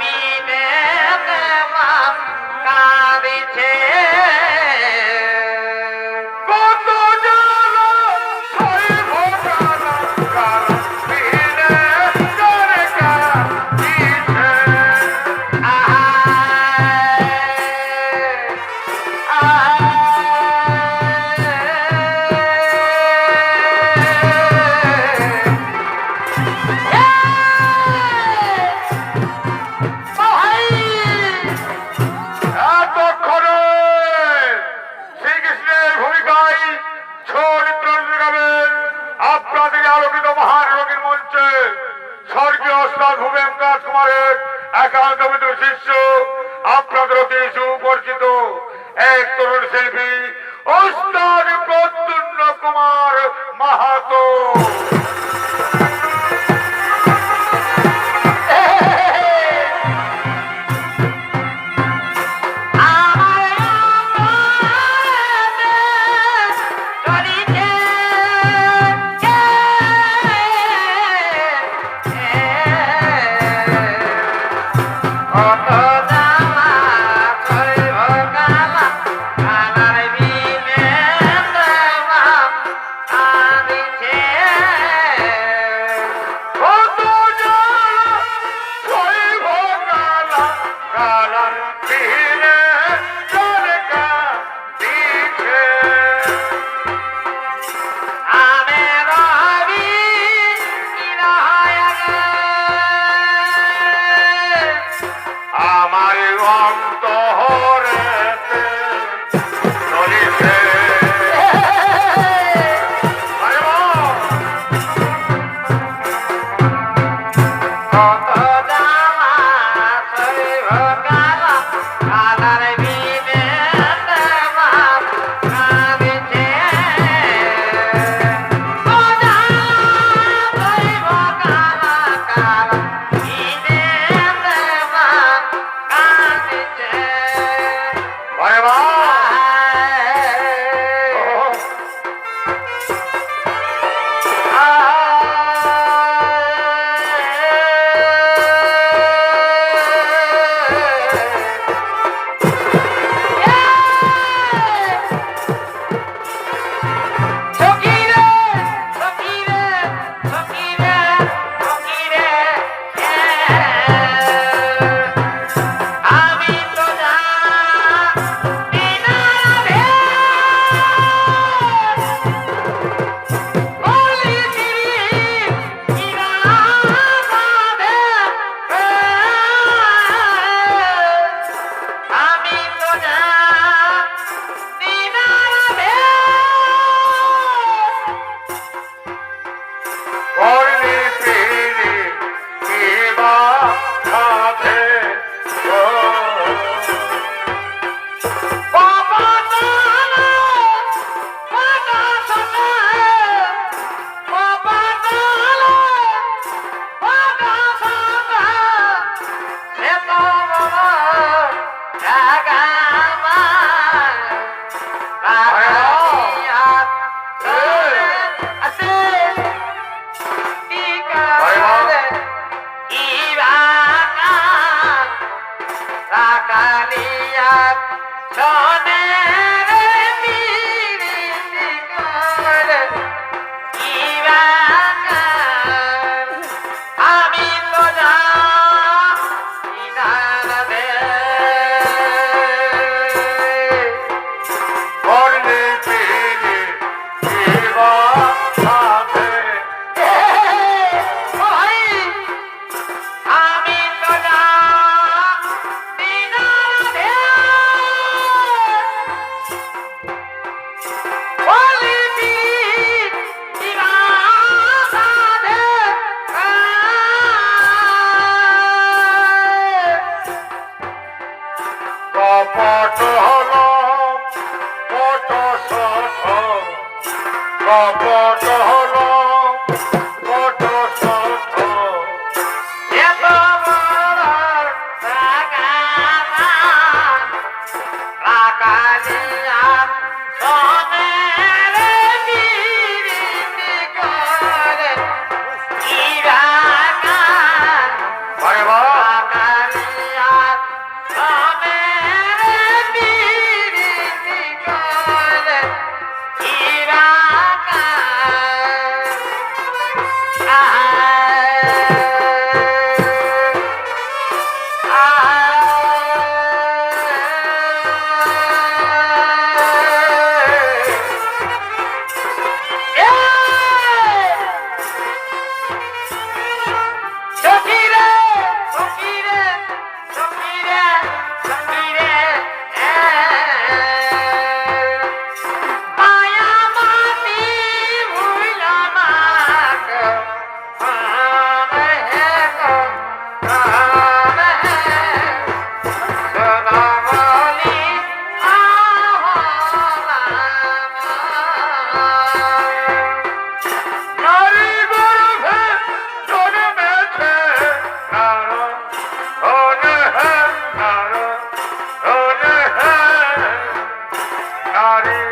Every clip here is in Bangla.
বিবেক কাঁদিছে। আলোকিত মহারোগীর মঞ্চে স্বর্গীয় অস্তা হুমেন দাস কুমারের একান্ত শিষ্য আপনাদের অতি সুপরিচিত এক তরুণ শিল্পী, অস্তাদ প্রত্যুন্ন কুমার মাহাতো। তারে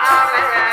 Amen.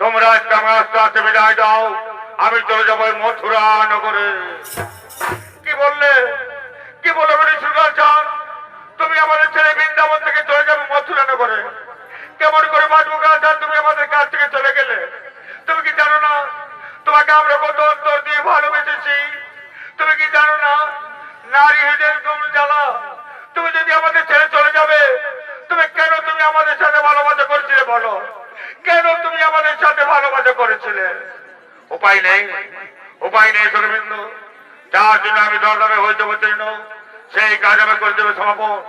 তোমরা আজকে আমার বিদায় দাও। আমি চলে যাব মথুরা নগরে। কি বললে? কি বলে বলি সুগার তুমি আমাদের ছেলে বৃন্দাবন থেকে চলে যাবে মথুরা নগরে। কেমন করে বাঁচবো চান তুমি আমাদের কাছ থেকে চলে গেলে। তুমি কি জানো না? তোমাকে আমরা কত অন্তর দিয়ে ভালোবেসেছি। তুমি কি জানো না? নারী হৃদয়ের তুমি জানা তুমি যদি আমাদের ছেড়ে চলে যাবে, তুমি কেন তুমি আমাদের সাথে ভালোবাসা করছিলে বলো? কেন তুমি আমাদের সাথে ভালোবাসা করেছিলে? উপায় নেই উপায় নেই সরবিন্দু যার জন্য আমি ধর্মে হইতে অবতীর্ণ সেই কাজ আমি করে দেবে সমাপন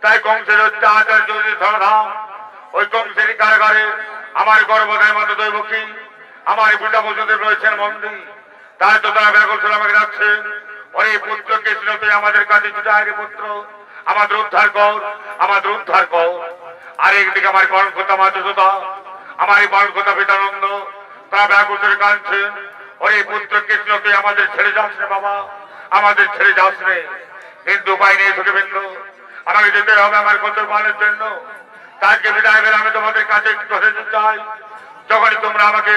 তাই কংসের হচ্ছে আচার্য ধরধাম ওই কংসের কারাগারে আমার গর্ভদায় মাত্র দৈবক্ষী আমার পিতা বসুদেব রয়েছেন মন্দির তাই তো তারা ব্যাকুল সালামাকে ডাকছে। ওরে পুত্র কৃষ্ণ তুই? আমাদের কাছে জুটায় আগে পুত্র। আমাদের উদ্ধার কর আমাদের উদ্ধার কর। আর একদিকে আমার কর্ম করতাম আচুতা আমার এই বর্গতা বেদানন্দ তা ব্যাকুচের কাঁদছে। ওরে পুত্র কৃষ্ণকে আমাদের ছেড়ে যাস রে বাবা, আমাদের ছেড়ে যাস রে কিন্তু উপায় নেই তোকে বিন্দু। আমাকে যেতে হবে আমার কত মানের জন্য। তাকে বিদায় বেলা আমি তোমাদের কাছে ধরে চাই। যখনই তোমরা আমাকে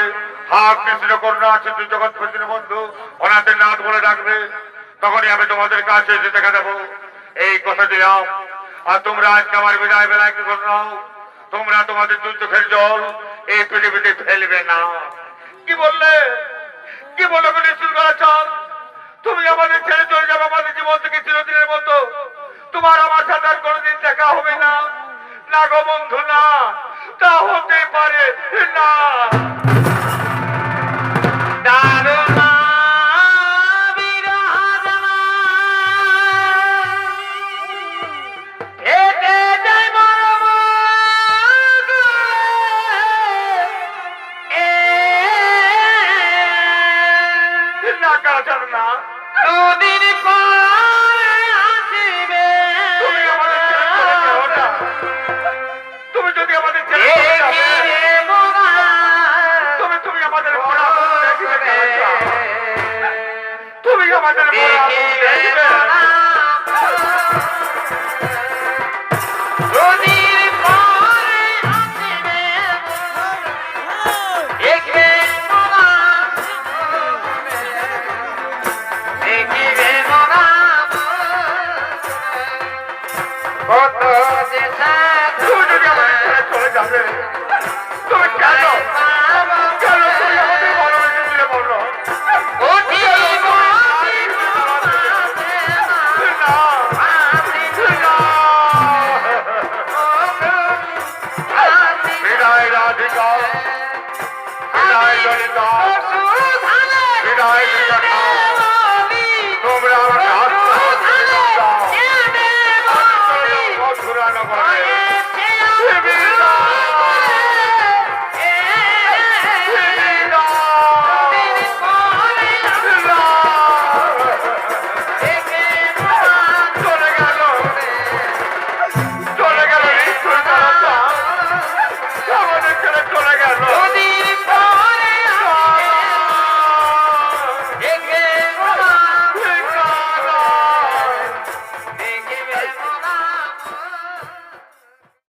হাত কৃষ্ণ করুণা আছে তুই জগৎ কৃষ্ণ বন্ধু ওনাদের নাথ বলে ডাকবে, তখনই আমি তোমাদের কাছে এসে দেখা দেবো। এই কথা দিলাম। আর তোমরা আজকে আমার বিদায় বেলা কি করো তোমরা তোমাদের দুই চোখের জল এই পৃথিবীতে ফেলবে না। কি বললে? কি বলল বলে চল তুমি আমাদের ছেড়ে চলে যাবে, আমাদের জীবন থেকে চিরদিনের মতো। তোমার আমার সাথে আর কোনোদিন দেখা হবে না। না গো বন্ধু না তা হতে পারে। না। তুমি বিদায় তোমরা আমাকে